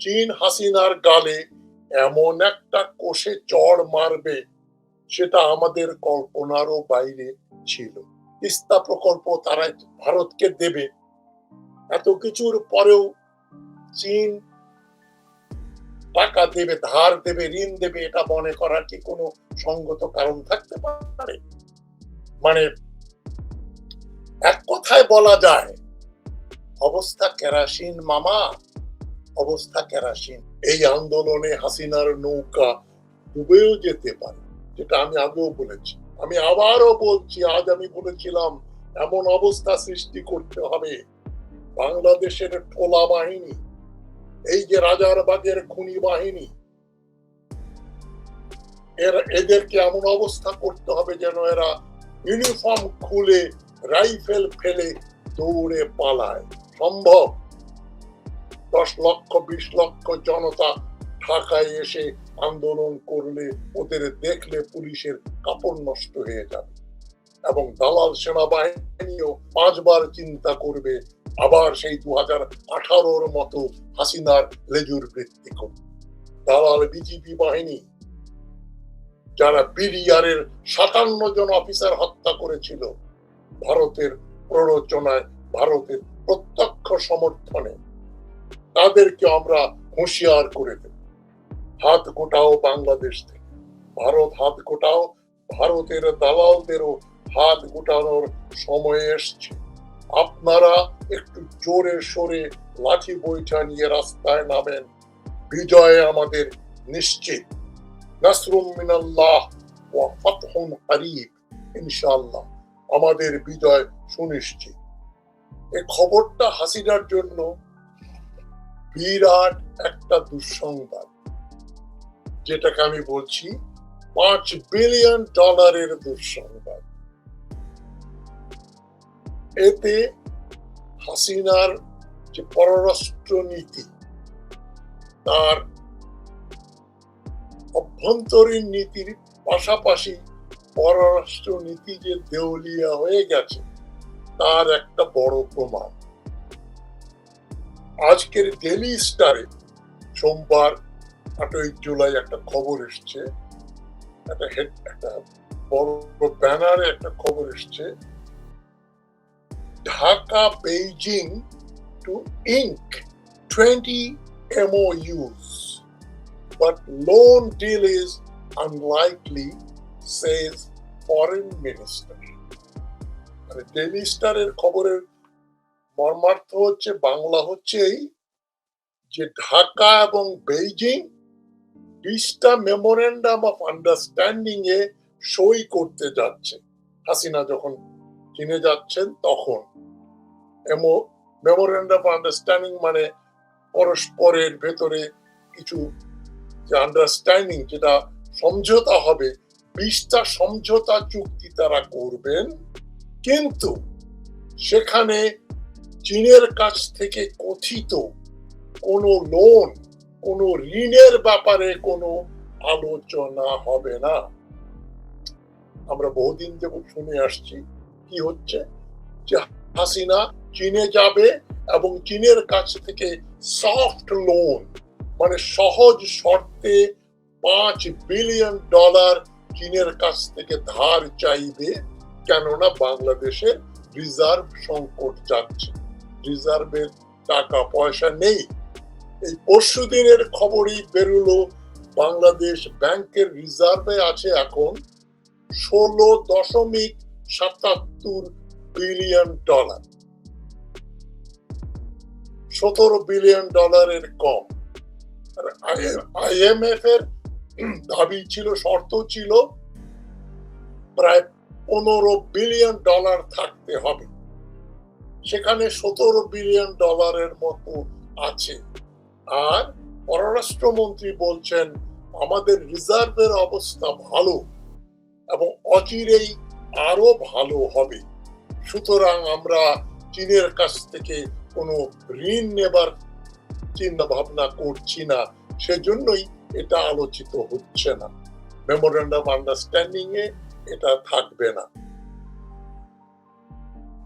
চীন হাসিনার গালে এমন একটা কোষে চড় মারবে সেটা আমাদের কল্পনারও বাইরে ছিল। তিস্তা প্রকল্প তারা ভারতকে দেবে। এত কিছুর পরেও চীন টাকা দেবে, ধার দেবে, ঋণ দেবে, এটা মনে করার কি কোনো সঙ্গত কারণ থাকতে পারে? মানে এক কথায় বলা যায়, অবস্থা কেরাসিন মামা। অবস্থা কেরাসিন। এই আন্দোলনে হাসিনার নৌকা ডুবেও যেতে পারে, যেটা আমি আগেও বলেছি। আমি আবারও বলছি, আজ আমি বলেছিলাম, এমন অবস্থা সৃষ্টি করতে হবে। বাংলাদেশের টোলা বাহিনী, এই যে রাজার বাগের খুনি বাহিনী, এর, এদেরকে এমন অবস্থা করতে হবে যেন এরা ইউনিফর্ম খুলে রাইফেল ফেলে দৌড়ে পালায়। সম্ভব? দশ লক্ষ, বিশ লক্ষ জনতা ঢাকায় এসে আন্দোলন করলে ওদের দেখলে পুলিশের কাপড় নষ্ট হয়ে যাবে। এবং দালাল সেনাবাহিনীও পাঁচবার চিন্তা করবে, আবার সেই দু হাজার আঠারোর মতো হাসিনার লেজুর বৃত্তি করবে। দালাল বিজিবি বাহিনী, যারা বিডিআরের সাতান্ন জন অফিসার হত্যা করেছিল, ভারতের প্ররোচনায় ভারতের প্রত্যক্ষ সমর্থনে তাদেরকে আমরা হুঁশিয়ার করে দেব। হাত গোটাও বাংলাদেশ থেকে। ভারত হাত গোটাও, ভারতের দালালদেরও হাত গোটানোর সময় এসছে। আপনারা একটু জোরে সোরে লাঠি বৈঠা নিয়ে রাস্তায় নামেন। বিজয় আমাদের নিশ্চিত। নাসরুম মিনাল্লাহ ওয়া ফাতহুন করিব ইনশাআল্লাহ আমাদের বিজয় সুনিশ্চিত। এই খবরটা হাসিনার জন্য বিরাট একটা দুঃসংবাদ, যেটাকে আমি বলছি পাঁচ বিলিয়ন ডলারের দুঃসংবাদ। এতে হাসিনার যে পররাষ্ট্র নীতি, তার অভ্যন্তরীণ নীতির পাশাপাশি পররাষ্ট্র নীতি যে দেউলিয়া হয়ে গেছে, তার একটা বড় প্রমাণ। আজকের ডেলি স্টারে সোমবার আটই জুলাই একটা খবর এসছে। একটা হেড একটা বড় ব্যানারে একটা খবর এসছে। Dhaka Beijing to ink twenty MOUs, but loan deal is unlikely, says foreign minister. মানে ডেলি স্টারের খবরের মর্মার্থ হচ্ছে, বাংলা হচ্ছে এই যে ঢাকা এবং বেইজিং বিশটা মেমোরেন্ডাম অফ আন্ডারস্ট্যান্ডিং এ সই করতে যাচ্ছে। হাসিনা যখন চীনে যাচ্ছেন তখন। মেমোরেন্ডাম অফ আন্ডারস্ট্যান্ডিং মানে পরস্পরের ভেতরে কিছু যে আন্ডারস্ট্যান্ডিং যেটা সমঝোতা হবে, বিশটা সমঝোতা চুক্তি তারা করবেন। কিন্তু সেখানে চীনের কাছ থেকে কথিত কোনো লোন কোনো ঋণের ব্যাপারে কোনো আলোচনা হবে না। আমরা বহুদিন থেকে শুনে আসছি কি হচ্ছে? যে হাসিনা চীনে যাবে এবং চীনের কাছ থেকে সফট লোন মানে সহজ শর্তে পাঁচ বিলিয়ন ডলার চীনের কাছ থেকে ধার চাইবে, কেননা বাংলাদেশের রিজার্ভ সংকট যাচ্ছে। রিজার্ভের টাকা, পয়সা নেই। এই পরশু দিনের খবরই বেরোলো, বাংলাদেশ ব্যাংকের রিজার্ভে আছে এখন ষোলো দশমিক সাতাত্তর বিলিয়ন ডলার। সতেরো বিলিয়ন ডলারের কম। আইএমএফ এর দাবি ছিল, শর্ত ছিল, প্রায় পনেরো বিলিয়ন ডলার থাকতে হবে। সেখানে সতেরো বিলিয়ন ডলারের মতো আছে। আর পররাষ্ট্রমন্ত্রী বলছেন, আমাদের রিজার্ভের অবস্থা ভালো এবং অচিরেই আরও ভালো হবে। সুতরাং আমরা চীনের কাছ থেকে কোনো ঋণ নেবার চিন্তা ভাবনা করছি না। সেজন্যই এটা আলোচিত হচ্ছে না। মেমোরেন্ডাম আন্ডারস্ট্যান্ডিং এ এটা থাকবে না।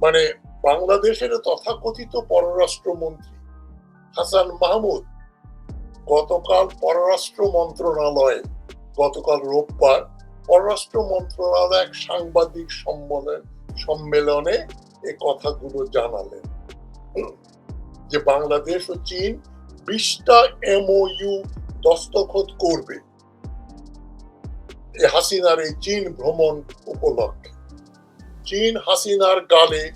মানে বাংলাদেশের তথাকথিত পররাষ্ট্রমন্ত্রী হাসান মাহমুদ গতকাল পররাষ্ট্র মন্ত্রণালয়ে, গতকাল রোববার পররাষ্ট্র মন্ত্রণালয় এক সাংবাদিক সম্মেলন, সম্মেলনে এ কথাগুলো জানালেন। যে বাংলাদেশ ও চীন বিশটা এমওইউ দস্তখত করবে। হাসিনার এই চীন ভ্রমণ উপলক্ষে। চীন হাসিনার গালে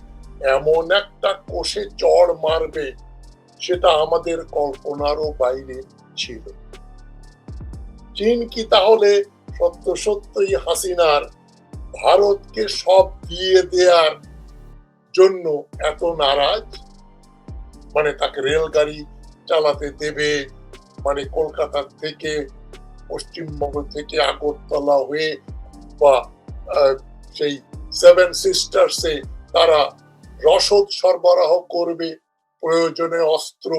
এমন একটা কোষে চড় মারবে সেটা আমাদের কল্পনারও বাইরে ছিল। চীন কি তাহলে সত্য সত্যই হাসিনার ভারতকে সব দিয়ে দেওয়ার জন্য এত নারাজ? মানে তাকে রেলগাড়ি চালাতে দেবে মানে কলকাতা থেকে, পশ্চিমবঙ্গ থেকে আগরতলা হয়ে, বা সেই সেভেন সিস্টার্সে তারা রসদ সরবরাহ করবে, প্রয়োজনে অস্ত্র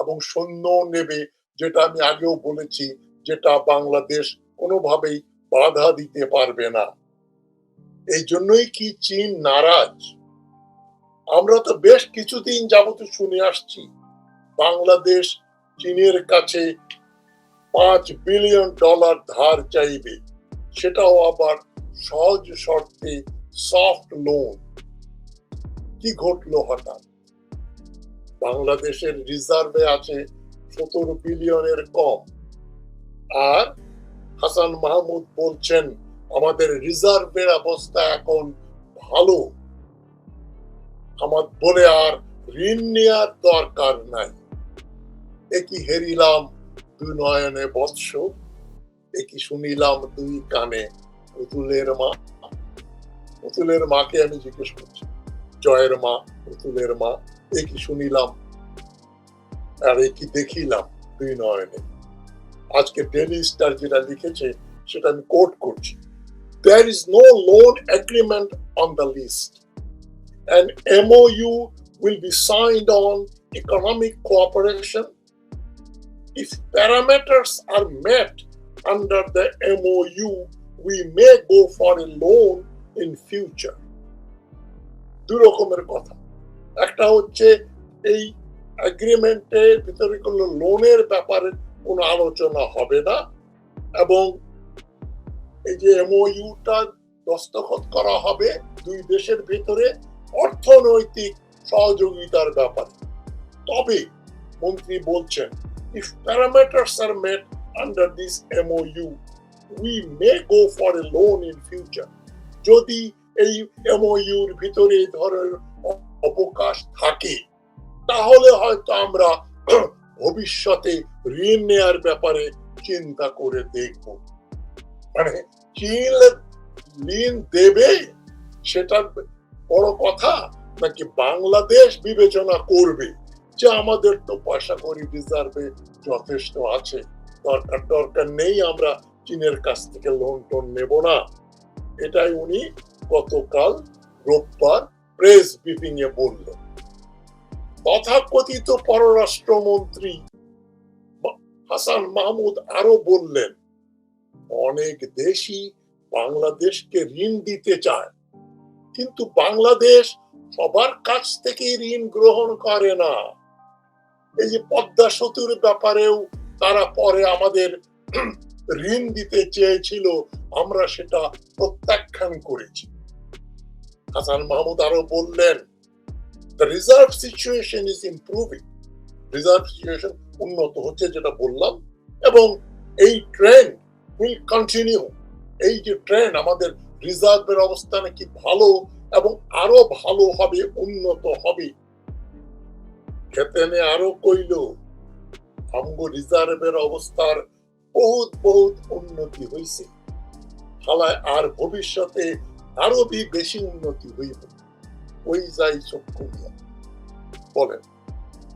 এবং সৈন্য নেবে, যেটা আমি আগেও বলেছি, যেটা বাংলাদেশ কোনোভাবেই বাধা দিতে পারবে না। এই জন্যই কি চীন নারাজ? আমরা তো বেশ কিছুদিন যাবত শুনে আসছি, বাংলাদেশ চীনের কাছে পাঁচ বিলিয়ন ডলার ধার চাইবে, সেটাও আবার সহজ শর্তে সফট লোন। কি ঘটলো হঠাৎ? বাংলাদেশের রিজার্ভে আছে সতেরো বিলিয়নের কম। আর হাসান মাহমুদ বলছেন, আমাদের রিজার্ভের অবস্থা এখন ভালো। আমার বলে আর ঋণ নেওয়ার দরকার নাই। একই হেরিলাম দুই নয়নে বৎস? একই শুনিলাম দুই কানে পুতুলের মা? পুতুলের মাকে আমি জিজ্ঞেস করছি। জয়ের মা পুতুলের মা একই শুনিলাম আর একই দেখিলাম দুই নয়নে আজকে ডেলি স্টার যেটা লিখেছে সেটা আমি কোট করছি there is no loan agreement on the list an MOU will be signed on economic cooperation if parameters are met under the MOU we may go for a loan in future দু রকমের কথা। একটা হচ্ছে এই এগ্রিমেন্টের ভিতরে কোনো লোনের ব্যাপারে কোনো আলোচনা হবে না এবং এই যে এমওইউটা দস্তখত করা হবে দুই দেশের ভিতরে অর্থনৈতিক সহযোগিতার ব্যাপারে। তবে মন্ত্রী বলছেন, if parameters are met under this MOU we may go for a loan in future. যদি এই এমওইউর ভিতরে এই ধরনের অবকাশ থাকে। তাহলে হয়তো আমরা ভবিষ্যতে ঋণ নেয়ার ব্যাপারে চিন্তা করে দেখব। মানে চীন ঋণ দেবে? সেটা বড় কথা? নাকি বাংলাদেশ বিবেচনা করবে যে আমাদের তো পয়সা করি রিজার্ভে যথেষ্ট আছে? দরকার দরকার নেই, আমরা চীনের কাছ থেকে লোন টোন নেব না। এটাই উনি গতকাল রোববার প্রেস ব্রিফিং এ বললেন তথাকথিত পররাষ্ট্রমন্ত্রী হাসান মাহমুদ আরও বললেন, অনেক দেশই বাংলাদেশকে ঋণ দিতে চায়, কিন্তু বাংলাদেশ সবার কাছ থেকে ঋণ গ্রহণ করে না। এই যে পদ্মা সেতুর ব্যাপারেও তারা পরে আমাদের ঋণ দিতে চেয়েছিল, আমরা সেটা প্রত্যাখ্যান করেছি। হাসান মাহমুদ আরও বললেন, the reserve situation is improving. Reserve situation উন্নত হচ্ছে যেটা বললাম, এবং এই ট্রেন্ড উইল কন্টিনিউ এই যে ট্রেন্ড আমাদের রিজার্ভের অবস্থা নাকি ভালো এবং আরও ভালো হবে, উন্নত হবে। খেতেনে আরও কইল, আমগো রিজার্ভের অবস্থার বহুত বহুত উন্নতি হইছে। হালায় আর ভবিষ্যতে আরও বি- বেশি উন্নতি হইব ওই যাই চক্ষু নিয়ে বলেন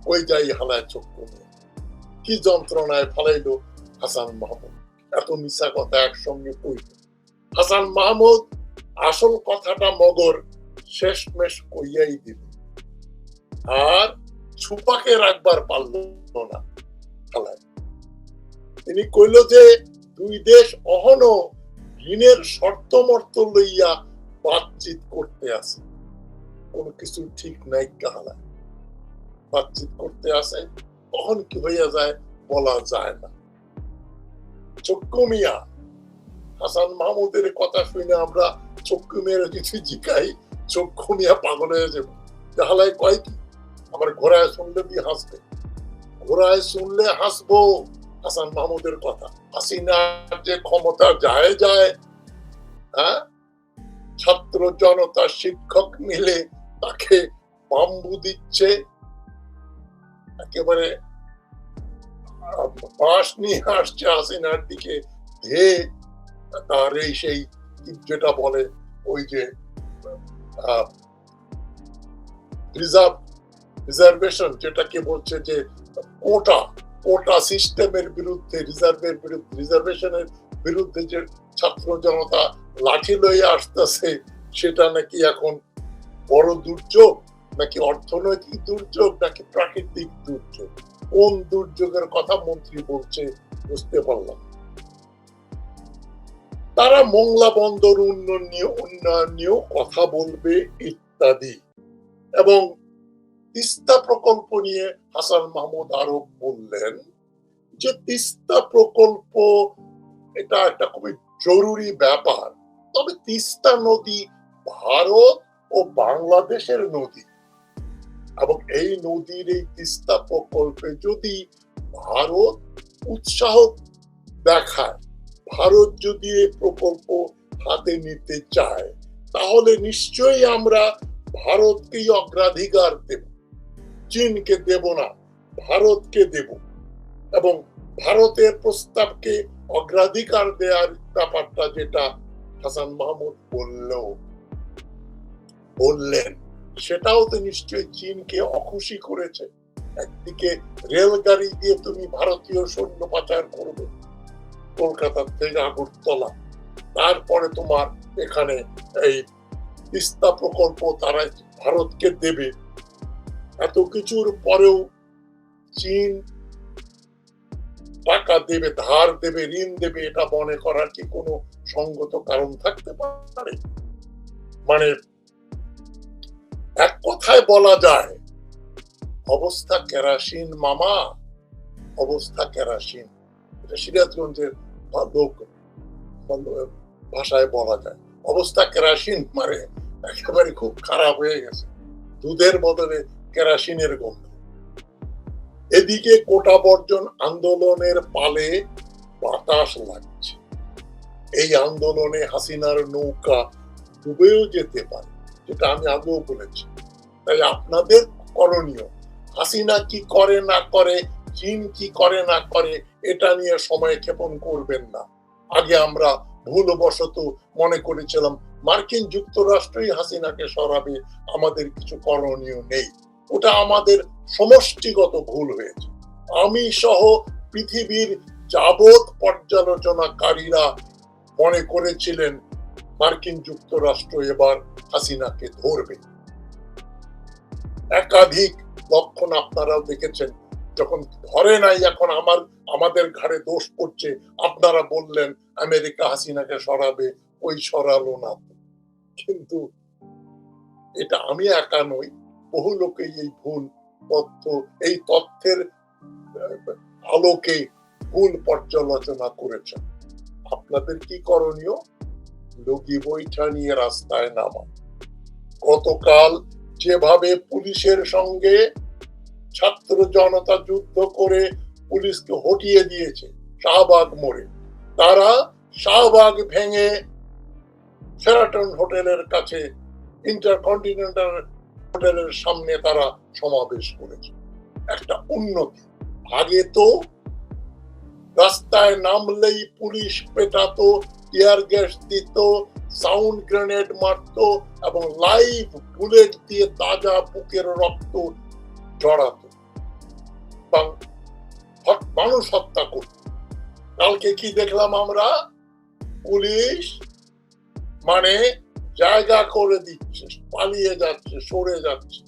ওই যাই হালায় চক্ষু নিয়ে কি যন্ত্রণায় হাসান মাহমুদ এত মিশা কথা একসঙ্গে কইল হাসান মাহমুদ আসল কথাটা মগর শেষমেশ কইয়াই দিল আর ছুপাকে রাখবার পারল না তিনি কইল যে দুই দেশ অহনো ঋণের শর্ত মর্ত লইয়া বাতচিত করতে আছে। কোন কিছু ঠিক নাই কাহালা। বাতচিত করতে আসে তখন কি হইয়া যায় বলা যায় না। চক্ষু মিয়া, হাসান মাহমুদের কথা শুনে আমরা চক্ষু মেয়ের কিছু জিকাই চক্ষু মিয়া পাগল হয়ে যাব। তাহলে কয় কি? আমার ঘোড়ায় শুনলে দিয়ে হাসবে? ঘোড়ায় শুনলে হাসবো, হাসান মাহমুদের কথা। হাসিনার যে ক্ষমতা যায় যায় হ্যাঁ? ছাত্র জনতা শিক্ষক মিলে তাকে বাম্বু দিচ্ছে। একেবারে বাঁশ নিয়ে আসছে হাসিনার দিকে ধে তার এই সেই যেটা বলে ওই যে রিজার্ভ, রিজার্ভেশন যেটাকে বলছে যে কোটা। কোটা সিস্টেমের বিরুদ্ধে, রিজার্ভের বিরুদ্ধে, রিজার্ভেশনের বিরুদ্ধে যে ছাত্র জনতা লাঠি লয়ে আসতেছে, সেটা নাকি এখন বড় দুর্যোগ? নাকি অর্থনৈতিক দুর্যোগ? নাকি প্রাকৃতিক দুর্যোগ? কোন দুর্যোগের কথা মন্ত্রী বলছে বুঝতে পারলাম তারা মংলা বন্দর উন্নয়ন নিয়ে, উন্নয়ন নিয়েও কথা বলবে ইত্যাদি। এবং তিস্তা প্রকল্প নিয়ে হাসান মাহমুদ আরও বললেন যে তিস্তা প্রকল্প এটা একটা খুবই জরুরি ব্যাপার। তবে তিস্তা নদী ভারত ও বাংলাদেশের নদী। এবং এই নদীর এই তিস্তা প্রকল্পে যদি ভারত উৎসাহ দেখায়, ভারত যদি এই প্রকল্প হাতে নিতে চায়, তাহলে নিশ্চয়ই আমরা ভারতকেই অগ্রাধিকার দেব। চীনকে দেব না, ভারতকে দেব। এবং ভারতের প্রস্তাবকে অগ্রাধিকার দেওয়ার ব্যাপারটা যেটা হাসান মাহমুদ বললেও বললেন, সেটাও তো নিশ্চয়ই চীনকে অখুশি করেছে। একদিকে রেলগাড়ি দিয়ে তুমি ভারতীয় সৈন্য পাচার করবে কলকাতার থেকে আগরতলা, তারপরে তোমার এখানে এই তিস্তা প্রকল্প তারা ভারতকে দেবে। এত কিছুর পরেও চীন টাকা দেবে, ধার দেবে, ঋণ দেবে, এটা মনে করার কি কোনো সঙ্গত কারণ থাকতে পারে? মানে এক কথায় বলা যায়, অবস্থা কেরাসিন মামা, অবস্থা কেরাসিন। এটা সিরাজগঞ্জের লোক ভাষায় বলা যায়। অবস্থা কেরাসিন মানে একেবারে খুব খারাপ হয়ে গেছে। দুধের বদলে কেরাসিনের গন্ধ। এদিকে কোটা বর্জন আন্দোলনের পালে বাতাস লাগছে। এই আন্দোলনে হাসিনার নৌকা ডুবেও যেতে পারে, যেটা আমি আগেও বলেছি। তাই আপনাদের করণীয়, হাসিনা কি করে না করে, চীন কি করে না করে, এটা নিয়ে সময় ক্ষেপণ করবেন না। আগে আমরা ভুলবশত মনে করেছিলাম, মার্কিন যুক্তরাষ্ট্রই হাসিনাকে সরাবে, আমাদের কিছু করণীয় নেই। ওটা আমাদের সমষ্টিগত ভুল হয়েছে। আমি সহ পৃথিবীর যাবৎ পর্যালোচনাকারীরা মনে করেছিলেন, মার্কিন যুক্তরাষ্ট্র এবার হাসিনাকে ধরবে। একাধিক লক্ষণ আপনারাও দেখেছেন, যখন ধরে নাই এখন আমার, আমাদের ঘাড়ে দোষ পড়ছে, আপনারা বললেন, আমেরিকা হাসিনাকে সরাবে, ওই সরালো না। কিন্তু এটা আমি একা নই বহু লোকে এই ভুল তথ্য এই তথ্যের আলোকে ভুল পর্যালোচনা করেছেন। আপনাদের কি করণীয়? লগি বৈঠা নিয়ে রাস্তায় নামা। গতকাল যেভাবে পুলিশের সঙ্গে ছাত্র জনতা যুদ্ধ করে পুলিশকে হটিয়ে দিয়েছে, শাহবাগ মোড়ে, তারা শাহবাগ ভেঙে সেরাটন হোটেলের কাছে ইন্টারকন্টিনেন্টাল হোটেলের সামনে তারা সমাবেশ করেছে। একটা উন্নতি। আগে তো রাস্তায় নামলেই পুলিশ পেটাতো টিয়ার গ্যাস দিত, সাউন্ড গ্রেনেড মারত এবং লাইভ বুলেট দিয়ে তাজা বুকের রক্ত জড়াত মানুষ হত্যা করত। কালকে কি দেখলাম আমরা? পুলিশ মানে জায়গা করে দিচ্ছে পালিয়ে যাচ্ছে সরে যাচ্ছে।